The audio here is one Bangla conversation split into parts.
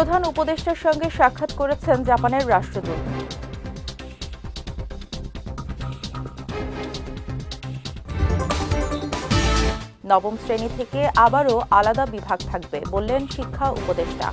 প্রধান উপদেষ্টার সঙ্গে সাক্ষাৎ করেছেন জাপানের রাষ্ট্রদূত। নবম শ্রেণি থেকে আবারও আলাদা বিভাগ থাকবে বললেন শিক্ষা উপদেষ্টা।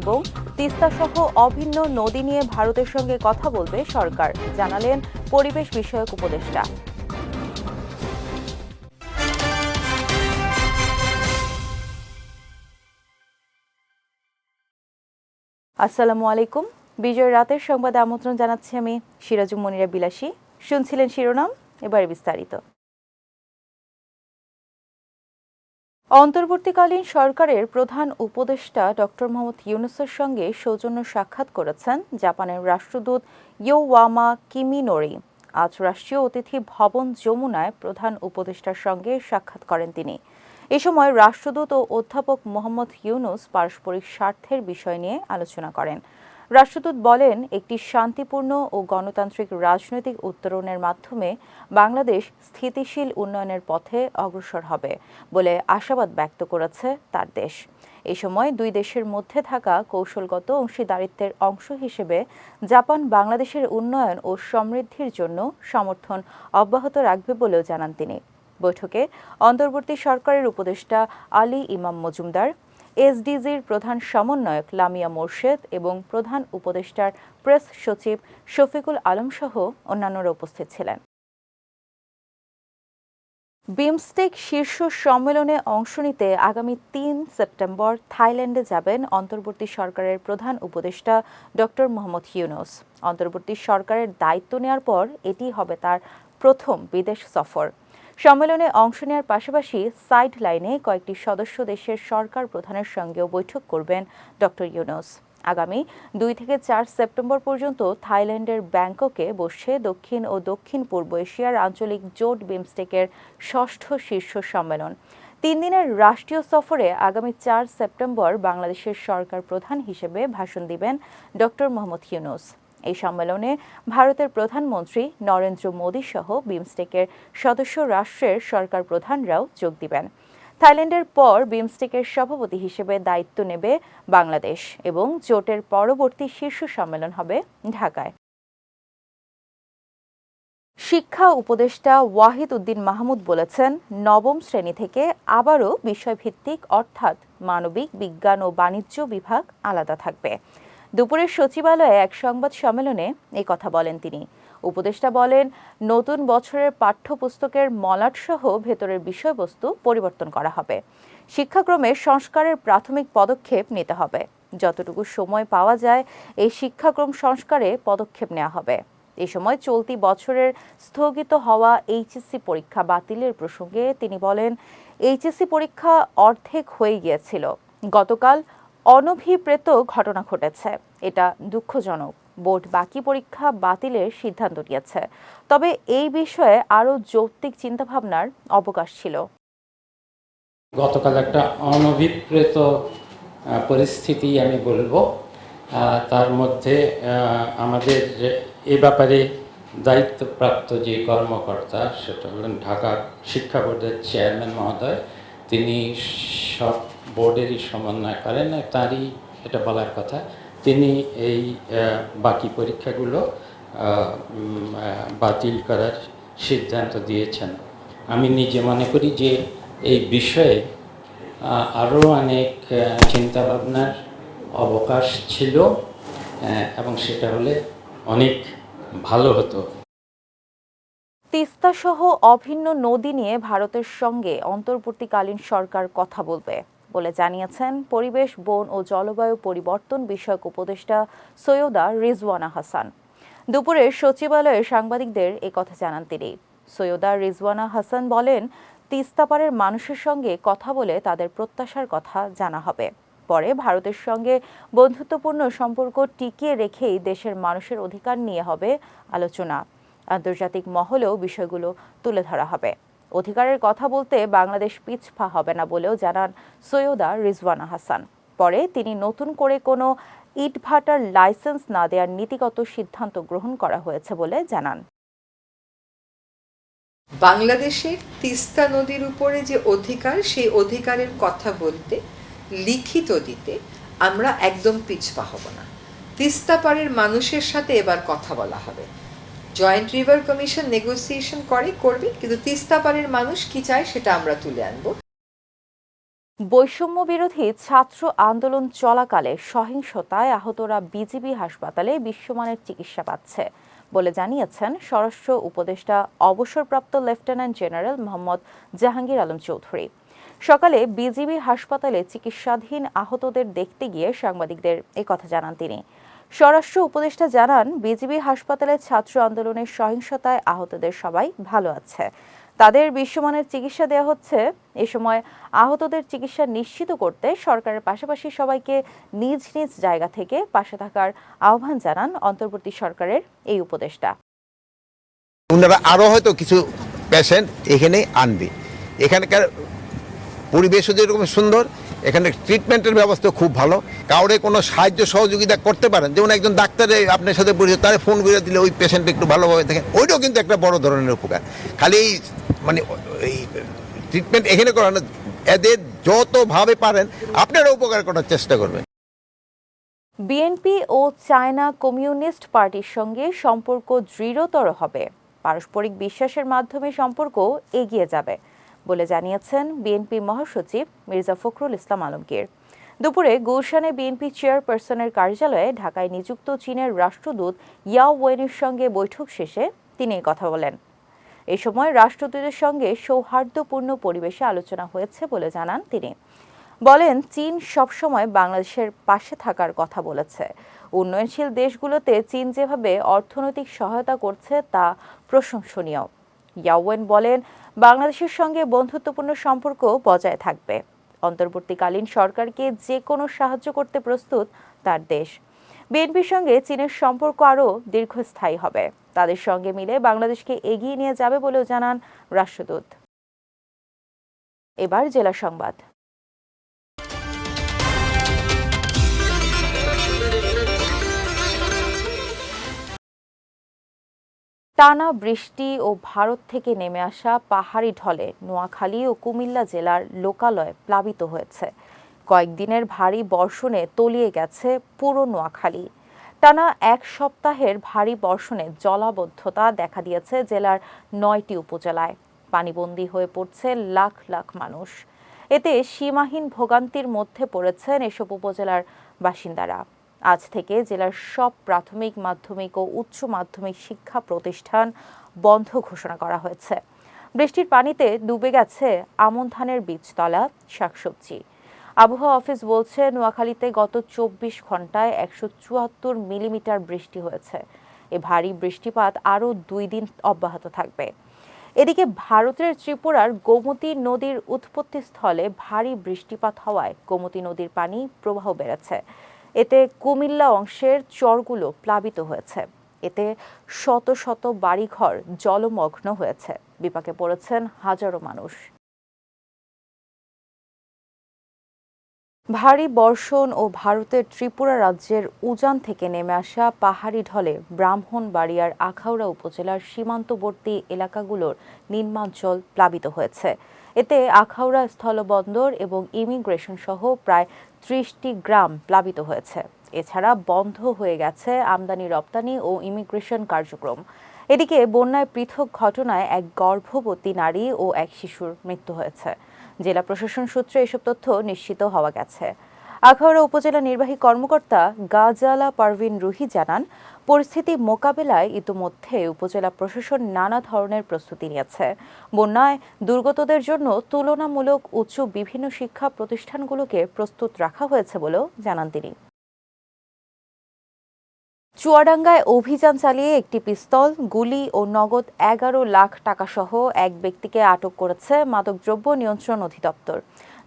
এবং তিস্তা সহ অভিন্ন নদী নিয়ে ভারতের সঙ্গে কথা বলবে সরকার, জানালেন পরিবেশ বিষয়ক উপদেষ্টা। আসসালামু আলাইকুম। বিজয় রাতের সংবাদে আমন্ত্রণ জানাচ্ছি আমি সিরাজু মনিরা বিলাসী। শুনছিলেন শিরোনাম, এবারে বিস্তারিত। অন্তর্বর্তীকালীন সরকারের প্রধান উপদেষ্টা ডক্টর মোহাম্মদ ইউনুসের সঙ্গে সৌজন্য সাক্ষাৎ করেছেন জাপানের রাষ্ট্রদূত ইয়োওয়ামা কিমিনোরি। আজ রাষ্ট্রীয় অতিথি ভবন যমুনায় প্রধান উপদেষ্টার সঙ্গে সাক্ষাৎ করেন তিনি। এ সময় রাষ্ট্রদূত ও অধ্যাপক মোহাম্মদ ইউনুস পারস্পরিক স্বার্থের বিষয় নিয়ে আলোচনা করেন। রাষ্ট্রদূত বলেন, একটি শান্তিপূর্ণ ও গণতান্ত্রিক রাজনৈতিক উত্তরণের মাধ্যমে বাংলাদেশ স্থিতিশীল উন্নয়নের পথে অগ্রসর হবে বলে আশাবাদ ব্যক্ত করেছে তার দেশ। এ সময় দুই দেশের মধ্যে থাকা কৌশলগত অংশীদারিত্বের অংশ হিসেবে জাপান বাংলাদেশের উন্নয়ন ও সমৃদ্ধির জন্য সমর্থন অব্যাহত রাখবে বলেও জানান তিনি। বৈঠকে অন্তর্বর্তী সরকারের উপদেষ্টা আলী ইমাম মজুমদার, এসডিজির প্রধান সমন্বয়ক লামিয়া মোর্শেদ এবং প্রধান উপদেষ্টার প্রেস সচিব শফিকুল আলম সহ অন্যান্যরা উপস্থিত ছিলেন। বিমস্টেক শীর্ষ সম্মেলনে অংশ নিতে আগামী তিন সেপ্টেম্বর থাইল্যান্ডে যাবেন অন্তর্বর্তী সরকারের প্রধান উপদেষ্টা ডক্টর মোহাম্মদ ইউনুস। অন্তর্বর্তী সরকারের দায়িত্ব নেওয়ার পর এটি হবে তার প্রথম বিদেশ সফর। সম্মেলনে অংশ নেওয়ার পাশাপাশি সাইড লাইনে কয়েকটি সদস্য দেশের সরকার প্রধানের সঙ্গেও বৈঠক করবেন ডক্টর ইউনুস। আগামী দুই থেকে চার সেপ্টেম্বর পর্যন্ত থাইল্যান্ডের ব্যাংককে বসছে দক্ষিণ ও দক্ষিণ পূর্ব এশিয়ার আঞ্চলিক জোট বিমস্টেকের ষষ্ঠ শীর্ষ সম্মেলন। তিন দিনের রাষ্ট্রীয় সফরে আগামী চার সেপ্টেম্বর বাংলাদেশের সরকার প্রধান হিসেবে ভাষণ দিবেন ডক্টর মোহাম্মদ ইউনুস। এই সম্মেলনে ভারতের প্রধানমন্ত্রী নরেন্দ্র মোদী সহ বিমস্টেকের সদস্য রাষ্ট্রের সরকার প্রধানরাও যোগ দিবেন। থাইল্যান্ডের পর বিমস্টেকের সভাপতি হিসেবে দায়িত্ব নেবে বাংলাদেশ এবং জোটের পরবর্তী শীর্ষ সম্মেলন হবে ঢাকায়। শিক্ষা উপদেষ্টা ওয়াহিদ উদ্দিন মাহমুদ বলেছেন, নবম শ্রেণি থেকে আবারও বিষয়ভিত্তিক অর্থাৎ মানবিক বিজ্ঞান ও বাণিজ্য বিভাগ আলাদা থাকবে। দুপুরের সচিবালয়ে এক সংবাদ সম্মেলনে এই কথা বলেন তিনি। উপদেষ্টা বলেন, নতুন বছরের পাঠ্যপুস্তকের মলাট সহ ভেতরের বিষয়বস্তু পরিবর্তন করা হবে। শিক্ষাক্রমে সংস্কারের প্রাথমিক পদক্ষেপ নিতে হবে। যতটুকু সময় পাওয়া যায়, এই শিক্ষাক্রম সংস্কারে পদক্ষেপ নেওয়া হবে। এ সময় চলতি বছরের স্থগিত হওয়া এইচএসসি পরীক্ষা বাতিলের প্রসঙ্গে তিনি বলেন, এইচএসসি পরীক্ষা অর্ধেক হয়ে গিয়েছিল। গতকাল অনভিপ্রেত ঘটনা ঘটেছে। এটা দুঃখজনক। বোর্ড বাকি পরীক্ষা বাতিলের সিদ্ধান্ত নিয়েছে। তবে এই বিষয়ে আরও যৌক্তিক চিন্তাভাবনার অবকাশ ছিল। গতকাল একটা অনভিপ্রেত পরিস্থিতি আমি বলব। তার মধ্যে আমাদের এ ব্যাপারে দায়িত্বপ্রাপ্ত যে কর্মকর্তা, সেটা হলেন ঢাকা শিক্ষা বোর্ডের চেয়ারম্যান মহোদয়, তিনি সব বোর্ডেরই সমন্বয় করেন, তারই এটা বলার কথা। তিনি এই বাকি পরীক্ষাগুলো বাতিল করার সিদ্ধান্ত দিয়েছেন। আমি নিজে মনে করি যে এই বিষয়ে আরও অনেক চিন্তাভাবনার অবকাশ ছিল এবং সেটা হলে অনেক ভালো হতো। তিস্তা সহ অভিন্ন নদী নিয়ে ভারতের সঙ্গে অন্তর্বর্তীকালীন সরকার কথা বলবে। বলে জানিয়েছেন পরিবেশ, বন ও জলবায়ু পরিবর্তন বিষয়ক উপদেষ্টা সৈয়দা রিজওয়ানা হাসান। দুপুরে সচিবালয়ে সাংবাদিকদের কথা জানান তিনি। সৈয়দা রিজওয়ানা হাসান বলেন তিস্তাপাড়ের মানুষের সঙ্গে কথা বলে তাদের প্রত্যাশার কথা জানা হবে। পরে ভারতের সঙ্গে বন্ধুত্বপূর্ণ সম্পর্ক টিকিয়ে রেখেই দেশের মানুষের অধিকার নিয়ে হবে আলোচনা। আন্তর্জাতিক মহলেও বিষয়গুলো তুলে ধরা হবে। অধিকারের কথা বলতে বাংলাদেশ পিছপা হবে না বলেও জানান সৈয়দা রিজওয়ানা হাসান। পরে তিনি নতুন করে কোনো ইটভাটার লাইসেন্স না দেওয়ার নীতিগত সিদ্ধান্ত গ্রহণ করা হয়েছে বলে জানান। বাংলাদেশের তিস্তা নদীর উপরে যে অধিকার, সেই অধিকারের কথা বলতে, লিখিত দিতে আমরা একদম পিছপা হব না। তিস্তা পাড়ের মানুষের সাথে এবার কথা বলা হবে। জয়েন্ট রিভার কমিশন নেগোসিয়েশন করে, করবে, কিন্তু তিস্তা পাড়ের মানুষ কি চায় সেটা আমরা তুলে আনব। বৈষম্য বিরোধী ছাত্র আন্দোলন চলাকালে সহিংসতায় আহতরা বিজিবি হাসপাতালে বিশ্বমানের চিকিৎসা পাচ্ছে বলে জানিয়েছেন স্বরাষ্ট্র উপদেষ্টা অবসরপ্রাপ্ত লেফটেন্যান্ট জেনারেল মোহাম্মদ জাহাঙ্গীর আলম চৌধুরী। সকালে বিজিবি হাসপাতালে চিকিৎসাধীন আহতদের দেখতে গিয়ে সাংবাদিকদের কথা জানান তিনি। স্বরাষ্ট্র উপদেষ্টা জানান, বিজিবি হাসপাতালে ছাত্র আন্দোলনের সহিংসতায় আহতদের সবাই ভালো আছে। তাদের বিশ্বমানের চিকিৎসা দেওয়া হচ্ছে। এ সময় আহতদের চিকিৎসা নিশ্চিত করতে সরকারের পাশাপাশি সবাইকে নিজ নিজ জায়গা থেকে পাশে থাকার আহ্বান জানান অন্তর্বর্তী সরকারের এই উপদেষ্টা। ওনারা আরও হয়তো কিছু পেশেন্ট এখানে আনবে। এখানকার পরিবেশও যেরকম সুন্দর এখানে ট্রিটমেন্টের ব্যবস্থা খুব ভালো। কাউরে কোনো সাহায্য সহযোগিতা করতে পারেন। যেমন একজন ডাক্তারে আপনার সাথে পরিচিত, তারে ফোন করে দিলে ওই পেশেন্ট একটু ভালোভাবে থাকে ওইটাও কিন্তু একটা বড় ধরনের উপকার। খালি মানে এই ট্রিটমেন্ট এখানে করানো, এদের যতভাবে পারেন, আপনারা উপকার করার চেষ্টা করবেন। বিএনপি ও চায়না কমিউনিস্ট পার্টির সঙ্গে সম্পর্ক দৃঢ়তর হবে। পারস্পরিক বিশ্বাসের মাধ্যমে সম্পর্ক এগিয়ে যাবে। বলে জানিয়েছেন বিএনপি মহাসচিব মির্জা ফখরুল ইসলাম আলমগীর। দুপুরে গুলশানে বিএনপি চেয়ারপারসনের কার্যালয়ে ঢাকায় নিযুক্ত চীনের রাষ্ট্রদূত ইয়াও ওয়েনের সঙ্গে বৈঠক শেষে তিনি কথা বলেন। এ সময় রাষ্ট্রদূতের সঙ্গে সৌহার্দ্যপূর্ণ পরিবেশে আলোচনা হয়েছে বলে জানান তিনি। বলেন, চীন সবসময় বাংলাদেশের পাশে থাকার কথা বলেছে। উন্নয়নশীল দেশগুলোতে চীন যেভাবে অর্থনৈতিক সহায়তা করছে তা প্রশংসনীয়। ইয়াওয়েন বলেন, বাংলাদেশের সঙ্গে বন্ধুত্বপূর্ণ সম্পর্ক বজায় থাকবে। অন্তর্বর্তীকালীন সরকারকে যে কোনো সাহায্য করতে প্রস্তুত তার দেশ। বিএনপির সঙ্গে চীনের সম্পর্ক আরও দীর্ঘস্থায়ী হবে। তাদের সঙ্গে মিলে বাংলাদেশকে এগিয়ে নিয়ে যাবে বলেও জানান রাষ্ট্রদূত। এবার জেলা সংবাদ। টানা বৃষ্টি ও ভারত থেকে নেমে আসা পাহাড়ি ঢলে নোয়াখালী ও কুমিল্লা জেলার লোকালয় প্লাবিত হয়েছে। কয়েকদিনের ভারী বর্ষণে তলিয়ে গেছে পুরো নোয়াখালী। টানা এক সপ্তাহের ভারী বর্ষণে জলাবদ্ধতা দেখা দিয়েছে জেলার নয়টি উপজেলায়। পানিবন্দী হয়ে পড়ছে লাখ লাখ মানুষ। এতে সীমাহীন ভোগান্তির মধ্যে পড়েছেন এসব উপজেলার বাসিন্দারা। আজ থেকে জেলার সব প্রাথমিক, মাধ্যমিক ও উচ্চ মাধ্যমিক শিক্ষা প্রতিষ্ঠান বন্ধ ঘোষণা করা হয়েছে। বৃষ্টির পানিতে ডুবে গেছে আমন ধানের বীজতলা, শাকসবজি। আবহাওয়া অফিস বলছে, নোয়াখালীতে গত চব্বিশ ঘন্টায় একশো চুয়াত্তর মিলিমিটার বৃষ্টি হয়েছে। এ ভারী বৃষ্টিপাত আরও দুই দিন অব্যাহত থাকবে। এদিকে ভারতের ত্রিপুরার গোমতী নদীর উৎপত্তি স্থলে ভারী বৃষ্টিপাত হওয়ায় গোমতী নদীর পানি প্রবাহ বেড়েছে। এতে কুমিল্লা অংশের চরগুলো প্লাবিত হয়েছে। এতে শত শত বাড়িঘর জলমগ্ন হয়েছে। বিপাকে পড়েছেন হাজারো মানুষ। ভারী বর্ষণ ও ভারতের ত্রিপুরা রাজ্যের উজান থেকে নেমে আসা পাহাড়ি ঢলে ব্রাহ্মণবাড়িয়ার আখাউড়া উপজেলার সীমান্তবর্তী এলাকাগুলোর নিম্নাঞ্চল প্লাবিত হয়েছে। এতে আখাউড়া স্থলবন্দর এবং ইমিগ্রেশন সহ প্রায় ত্রিশটি গ্রাম প্লাবিত হয়েছে। এছাড়া বন্ধ হয়ে গেছে আমদানি, রপ্তানি ও ইমিগ্রেশন কার্যক্রম। এদিকে বন্যায় পৃথক ঘটনায় এক গর্ভবতী নারী ও এক শিশুর মৃত্যু হয়েছে। জেলা প্রশাসন সূত্রে এসব তথ্য নিশ্চিত হওয়া গেছে। আখাউড়া উপজেলা নির্বাহী কর্মকর্তা গাজালা পারভিন রুহি জানান, পরিস্থিতি মোকাবেলায় ইতোমধ্যে উপজেলা প্রশাসন নানা ধরনের প্রস্তুতি নিয়েছে। বন্যায় দুর্গতদের জন্য তুলনামূলক উচ্চ বিভিন্ন শিক্ষা প্রতিষ্ঠানগুলোকে প্রস্তুত রাখা হয়েছে বলেও জানান তিনি। চুয়াডাঙ্গায় অভিযান চালিয়ে একটি পিস্তল, গুলি ও নগদ এগারো লাখ টাকা সহ এক ব্যক্তিকে আটক করেছে মাদকদ্রব্য নিয়ন্ত্রণ অধিদপ্তর।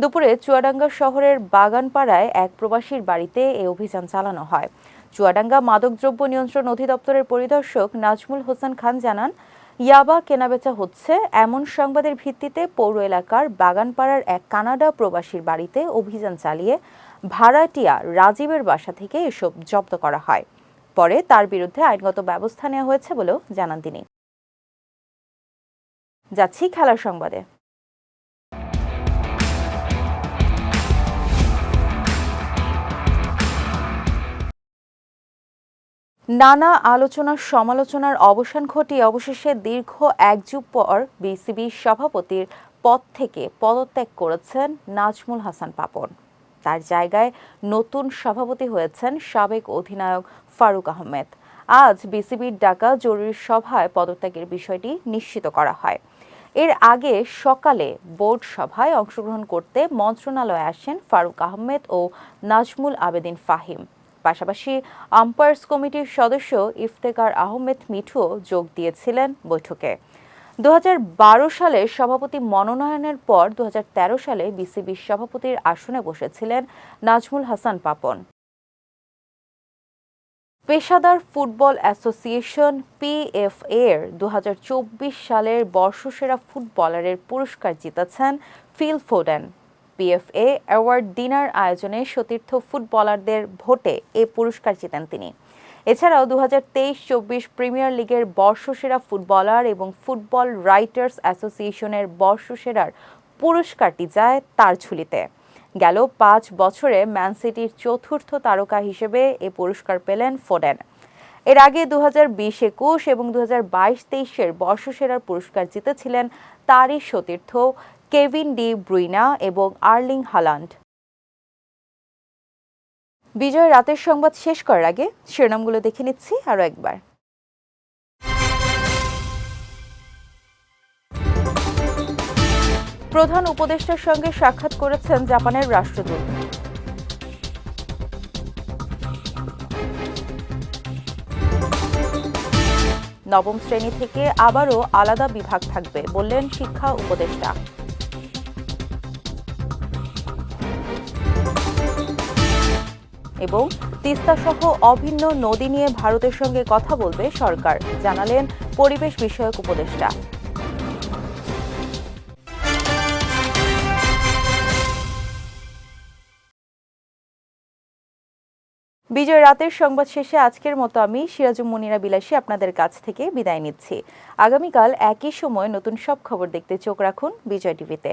দুপুরে চুয়াডাঙ্গা শহরের বাগানপাড়ায় এক প্রবাসীর বাড়িতে এ অভিযান চালানো হয়। চুয়াডাঙ্গা মাদকদ্রব্য নিয়ন্ত্রণ অধিদপ্তরের পরিদর্শক নাজমুল হোসেন খান জানান, ইয়াবা কেনাবেচা হচ্ছে এমন সংবাদের ভিত্তিতে পৌর এলাকার বাগানপাড়ার এক কানাডা প্রবাসীর বাড়িতে অভিযান চালিয়ে ভাড়াটিয়া রাজীবের বাসা থেকে এসব জব্দ করা হয়। পরে তার বিরুদ্ধে আইনগত ব্যবস্থা নেওয়া হয়েছে বলেও জানান তিনি। যাচ্ছি খেলার সংবাদে। নানা আলোচনা, সমালোচনার অবসান ঘটিয়ে অবশেষে দীর্ঘ এক যুগ পর বিসিবি সভাপতির পদ থেকে পদত্যাগ করেছেন নাজমুল হাসান পাপন। তার জায়গায় নতুন সভাপতি হয়েছেন সাবেক অধিনায়ক ফারুক আহমেদ। আজ বিসিবির ডাকা জরুরি সভায় পদত্যাগের বিষয়টি নিশ্চিত করা হয়। এর আগে সকালে বোর্ড সভায় অংশগ্রহণ করতে মন্ত্রণালয়ে আসেন ফারুক আহমেদ ও নাজমুল আবেদিন ফাহিম। পাশাপাশি আম্পায়ার্স কমিটির সদস্য ইফতেকার আহমেদ মিঠুও যোগ দিয়েছিলেন বৈঠকে। দু হাজার বারো সালে সভাপতি মনোনয়নের পর দু হাজার তেরো সালে বিসিবির সভাপতির আসনে বসেছিলেন নাজমুল হাসান পাপন। পেশাদার ফুটবল অ্যাসোসিয়েশন পিএফএ এর দু হাজার চব্বিশ সালের বর্ষসেরা ফুটবলারের পুরস্কার জিতেছেন Phil Foden. PFA award dinner আয়োজনে সতীর্থ ফুটবলারদের ভোটে এ পুরস্কার জিতেন তিনি। এছাড়াও দু হাজার প্রিমিয়ার লিগের বর্ষসেরা ফুটবলার এবং ফুটবল রাইটার্স অ্যাসোসিয়েশনের বর্ষসেরার পুরস্কারটি যায় তার ঝুলিতে। গেল পাঁচ বছরে ম্যান সিটির চতুর্থ তারকা হিসেবে এ পুরস্কার পেলেন ফোডেন। এর আগে দু হাজার বিশ একুশ এবং দু হাজার বাইশ তেইশের বর্ষসেরার পুরস্কার জিতেছিলেন তারই সতীর্থ কেভিন ডি ব্রুইনা এবং আর্লিং হালান্ড। বিজয় রাতের সংবাদ শেষ করার আগে শিরোনামগুলো দেখে নিচ্ছি আরও একবার। প্রধান উপদেষ্টার সঙ্গে সাক্ষাৎ করেছেন জাপানের রাষ্ট্রদূত। নবম শ্রেণি থেকে আবারও আলাদা বিভাগ থাকবে বললেন শিক্ষা উপদেষ্টা। এবং তিস্তা সহ অভিন্ন নদী নিয়ে ভারতের সঙ্গে কথা বলবে সরকার, জানালেন পরিবেশ বিষয়ক উপদেষ্টা। বিজয় রাতের সংবাদ শেষে আজকের মতো আমি সিরাজুম মুনিরা বিলাসী আপনাদের কাছ থেকে বিদায় নিচ্ছি। আগামীকাল একই সময় নতুন সব খবর দেখতে চোখ রাখুন বিজয় টিভিতে।